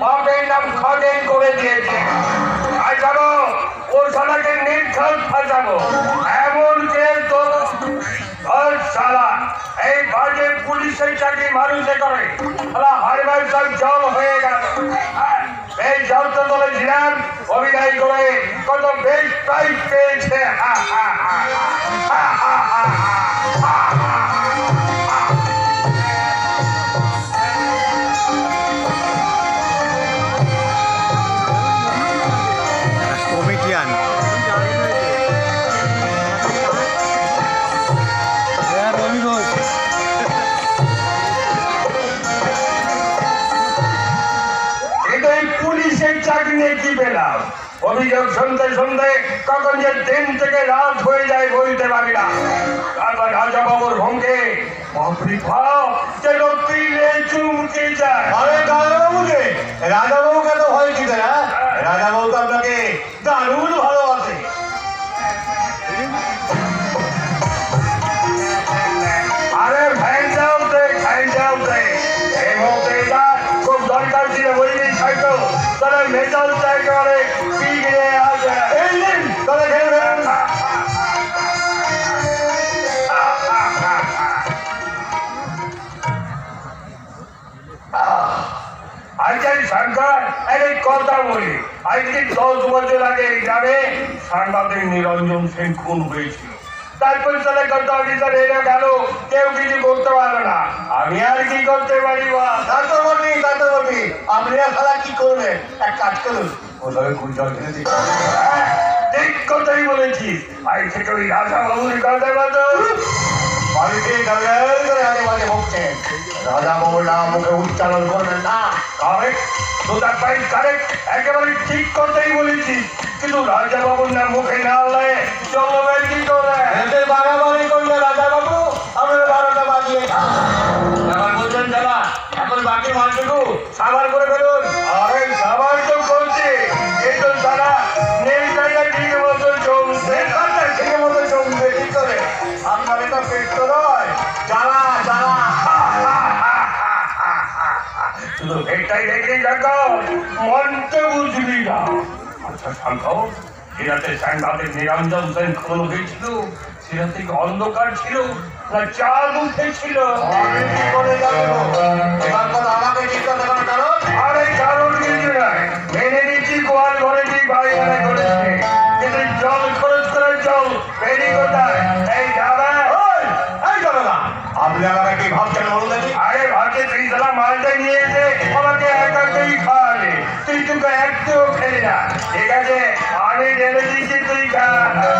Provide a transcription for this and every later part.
বাপের নাম খগেন করে দিয়েছে আর জানো ও শালাকে নির্ঘাত ফাঁসাবো এমন কে তো ধর শালা এই বাজে পুলিশের চাকরি মানুষে করে শালা হারবার সব জল হয়ে গেল হ্যাঁ, এই জল তো বলেছিলাম অভিনয় করে কত বেশ প্রাইজ পেয়েছে হা হা হা হা হা হা হা অভিযোগ শুনতে শুনতে কখন যে দিন থেকে রাত হয়ে যায় বলতে পারি না। তারপর রাজা বাবুর ভঙ্গে চুমকে যায়। রাজাবাবুকে রাজাবাবুকে তো হয়? কি না রাজাবাবু তো আপনাকে দারুণ ভালোবাসে দশ বছর আগে এই গ্রামে সাংবাদিক নিরঞ্জন সেন খুন হয়েছিল। তারপর কত অফিসার এনে গেল কেউ কিছু করতে পারবে না। আমি আর কি করতে পারি আপনি কি করবেন এক কাজ করুন। ওভাবে কুড়ি জল খেলে ঠিক কথাই বলেছিস। আজ থেকে ওই রাজা বাবুর কথা বলো বাড়িতে গাল করে আগে মাঝে রাজাবাবুর নাম মুখে উচ্চারণ করবে না। কারেক্ট কারেক্ট একেবারে ঠিক কথাই বলেছিস কিন্তু রাজা বাবুর নাম মুখে না আনলে চলবে কি করে? এতে বাড়াবাড়ি করলে রাজাবাবু। আপনার বারোটা বাজিয়ে। বলছেন দাদা এখন বাকি মালটুকু সাবার করে ফেলুন। শুধু এটাই দেখে মনকে বুঝবি না। আচ্ছা শান্ত সিরাতে সাংবাদিক নিরঞ্জন সেন খুন হয়েছিল। সিরাতে কি অন্ধকার ছিল, না চাঁদ উঠেছিল। জল খরচ আপনি আমাকে কি ভাবছেন বলুন দেখি আরে ভাবছে তুই সালা মালটা নিয়ে এসে আমাকে একাকেই খাওয়ালে তুই তোকে একটুও খেলি না। ঠিক আছে? আমি দিচ্ছি তুই খা।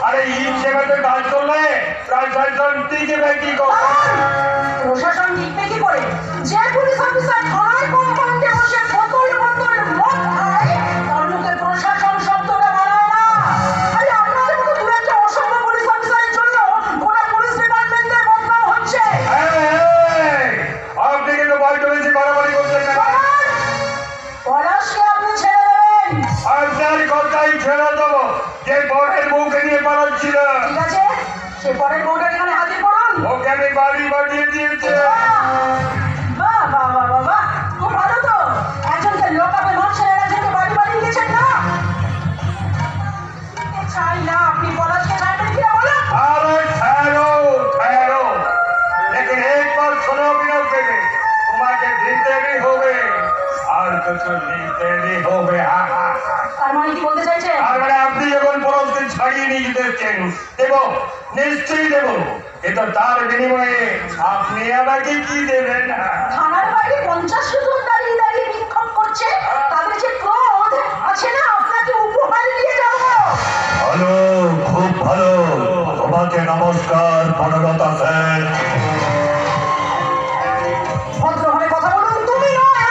আরে ইট সেখানে কাজ করলে প্রায় ছয় জন তিনটে করে প্রশাসন জিতবে কি করে? যে পুলিশ সে ওখানে বাড়ি বাড়ি না? চাই না আপনি দেবে হবে। আর কিছু হবে তার মানে কি বলতে চাইছে? ছাড়িয়ে যেতেছেন দেব নিশ্চয়ই দেব। কিন্তু তার বিনিময়ে আপনি আমাকে কি দেবেন? থানার বাইরে পঞ্চাশ দাঁড়িয়ে দাঁড়িয়ে বিক্ষোভ করছে তাদের যে ক্রোধ আছে না আপনাকে উপহার দিয়ে যাব ভালো খুব ভালো। তোমাকে নমস্কার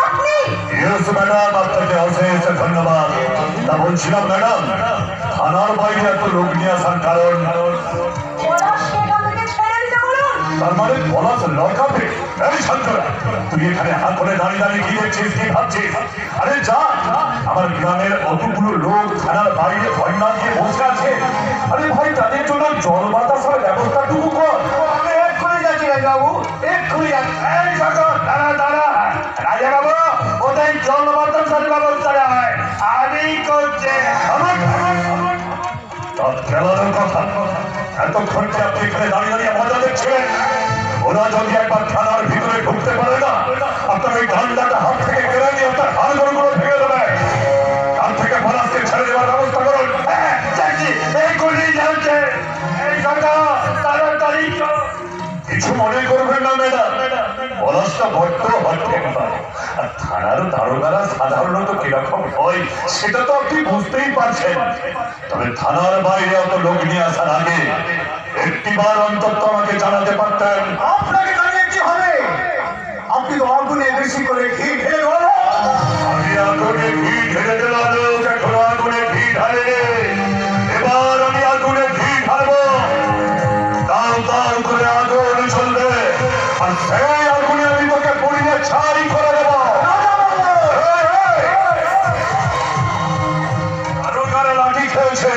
আপনি। ইয়েস ম্যাডাম আপনাকে অশেষ ধন্যবাদ। তা বলছিলাম ম্যাডাম। থানার বাইরে এত লোক নিয়ে আসার কারণ? তার মানে পলাশ শান্তরা তুই এখানে হাত করে দাঁড়িয়ে দাঁড়িয়ে কি দেখছিস কি ভাবছিস? আরে যা আমার গ্রামের অতগুলো লোক থানার বাইরে ভয় না দিয়ে বসে আছে। আরে ভাই তাদের জন্য জল বাতাসের ব্যবস্থাটুকু কর। আমি এক্ষুনি যাচ্ছি বাবু এক্ষুনি যাচ্ছি। এই দেখো দাঁড়া দাঁড়া। রাজা বাবু ওদের জল বাতাসের ব্যবস্থা হয়। আমি করছে। আমার তার খেলার কথা। এতক্ষণ কি আপনি এখানে দাঁড়িয়ে দাঁড়িয়ে মজা দেখছিলেন? ওরা একবার খেলার ভিতরে ঢুকতে পারে না আপনার ওই ঠান্ডাটা হাত থেকে কেড়ে নিয়ে আপনার হাড়গুলো গুলো ভেঙে দেবে। তার থেকে ফলাসকে ছেড়ে দেওয়ার ব্যবস্থা করুন। হ্যাঁ, যাচ্ছি এক্ষুনি যাচ্ছে। এই চল। কিছু মনে করবেন না ম্যাডাম? পলাশটা বড্ড হটে আর থানার দারোগারা সাধারণত কীরকম হয় সেটা তো আপনি বুঝতেই পারছেন। তবে থানার বাইরে অত লোক নিয়ে আসার আগে একটিবার অন্তত আমাকে জানাতে পারতেন। আপনাকে জানিয়ে কি হবে? আপনি তো আগুনে বেশি করে ঘি ঢেলে বলো আমি আগুনে ঘি ঢেলে দিলাম লোক এখন আগুনে ঘি ঢালে এবার আমি আগুনে ঘি ঢালবো। তাও তাও করে আগুন চলবে আর সেই আগুনে আমি তোকে পুড়িয়ে ছাই করে লাঠি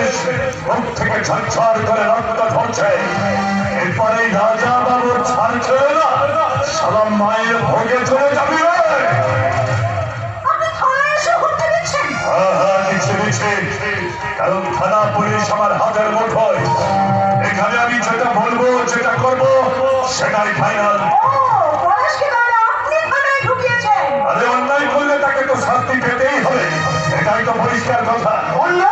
মুখ থেকে ঝরঝর করে রক্ত ঝরছে। এরপরে রাজা বাবুর ছাড় ছেড়ে না সালাম মায়ের ভোগে চলে যাবি। হ্যাঁ, হ্যাঁ। কারণ থানা পুলিশ আমার হাতের মুঠোয়। এখানে আমি যেটা বলব যেটা করব সেটাই ফাইনাল আরে অন্যায় করলে তাকে তো শাস্তি পেতেই হবে। এটাই তো পরিষ্কার কথা। অন্যায়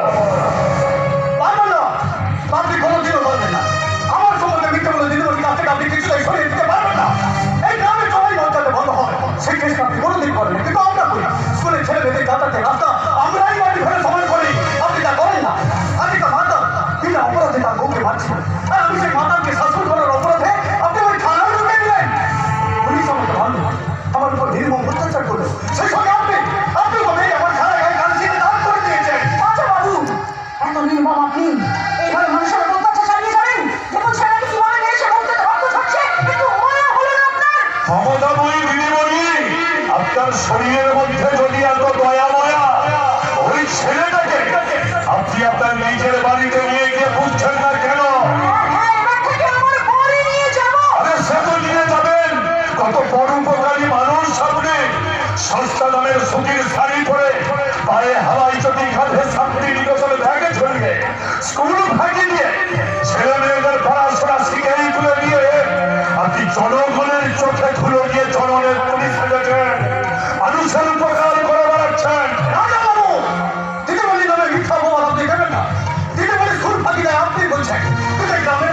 Okay. জনগণের চোখে ধুলো দিয়ে জনগণের পুলিশ সেজেছেন মানুষের উপকার করে বেড়াচ্ছেন। আপনি বলছেন। গ্রামের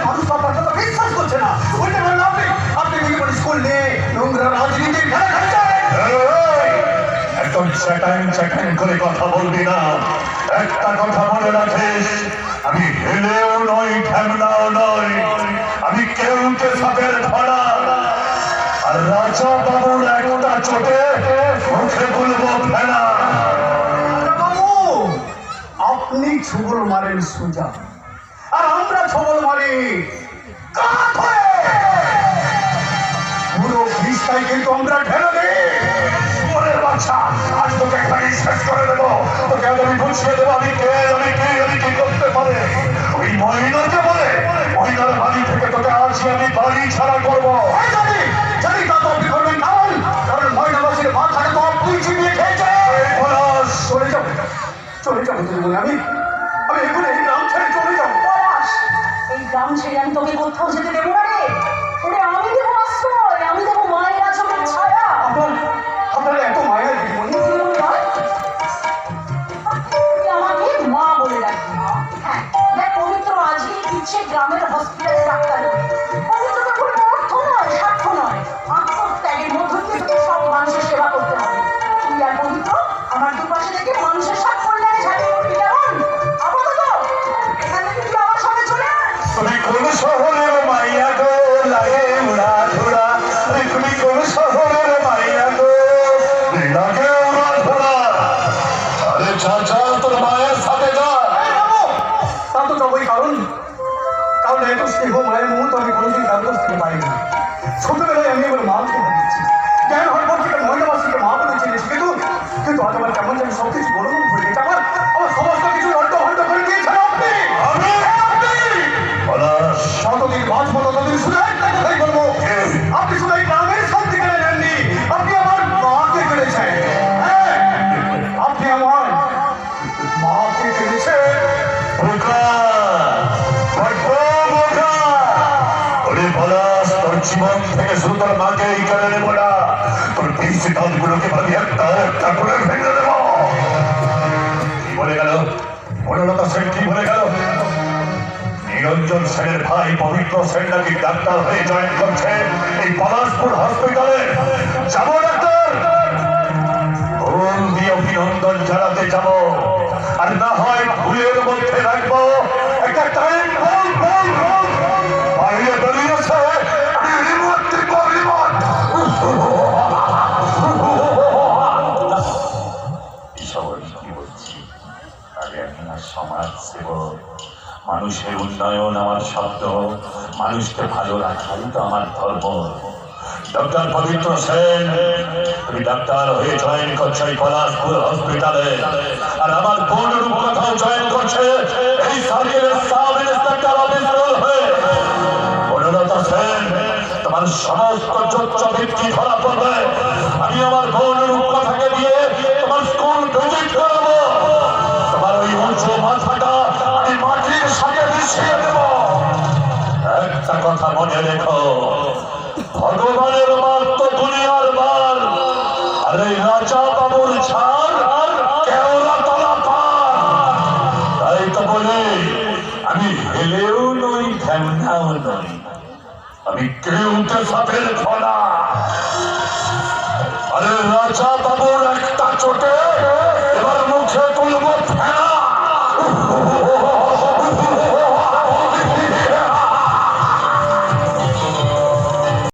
আপনি আপনি স্কুল নিয়ে নোংরা রাজনীতির খেলা এই, একদম চ্যাটাং চ্যাটাং করে কথা বলবি না। একটা কথা মনে রাখিস আমি হেলেও নই ঠ্যাংনাও নই। বাবুর একটা চোটে মুখে বলব ফেলা আপনি ছুগুল মারেন সুজা। সবল মানে কাত হয়ে পুরো বিষটাই কিন্তু আমরা ঢেলে দিই। ওরে বাচ্চা, আজ তোকে এখানেই শেষ করে দেবো। তোকে আমি বুঝিয়ে দেবো, আমি কে আমি চলে আমি? আমি এগুলো এই গ্রাম ছেড়ে চলে যাব। এই গ্রাম ছেড়ে আমি তোকে কোথাও যেতে দেবো না শহরের মাইয়া গো, লাগে উড়া ধুরা আরে তুমি কোন শহরের মাইয়া গো, লাগে উড়া ধুরা আরে যা যা, তোর মায়ের সাথে যা। তা তো যাবোই কারণ। কারণ এত স্নেহ, মায়ের মুহূর্ত আমি কোনোদিন কারণ স্নেহ পাইনি। দলগুলোকে ভাবি একটা একটা ভেঙে দেবো। বলে গেল বনলতা সেন কি বলে গেল? নিরঞ্জন সেনের ভাই, পবিত্র সেন নাকি ডাক্তার হয়ে জয়েন করছে এই পলাশপুর হসপিটালে? যাব, ডাক্তার! দিয়ে অভিনন্দন জানাতে যাব। আর না হয় ভুলের মধ্যে রাখব। একটা টাইম মানুষকে ভালো রাখাই তো আমার ধর্ম ডক্টর পবিত্র সেন, তুমি ডাক্তার হয়ে জয়েন করছ এই পলাশপুর হসপিটালে আর আমার বোন রূপকথাও জয়েন করছে? এই সাব ইন্সপেক্টর অফিসার হয়ে। সেন, তোমার সমস্ত ধরা পড়বে। আমি আমার বোন রূপকথাকে দিয়ে তোমার স্কুল ভিজিট তোমার ওই মাথাটা কথা মনে রেখো। ভগবানের মাল তো দুনিয়ার মাল আরে রাজা বাবুর ছাড় তাই তো আমি হেলেও সাপের ফলা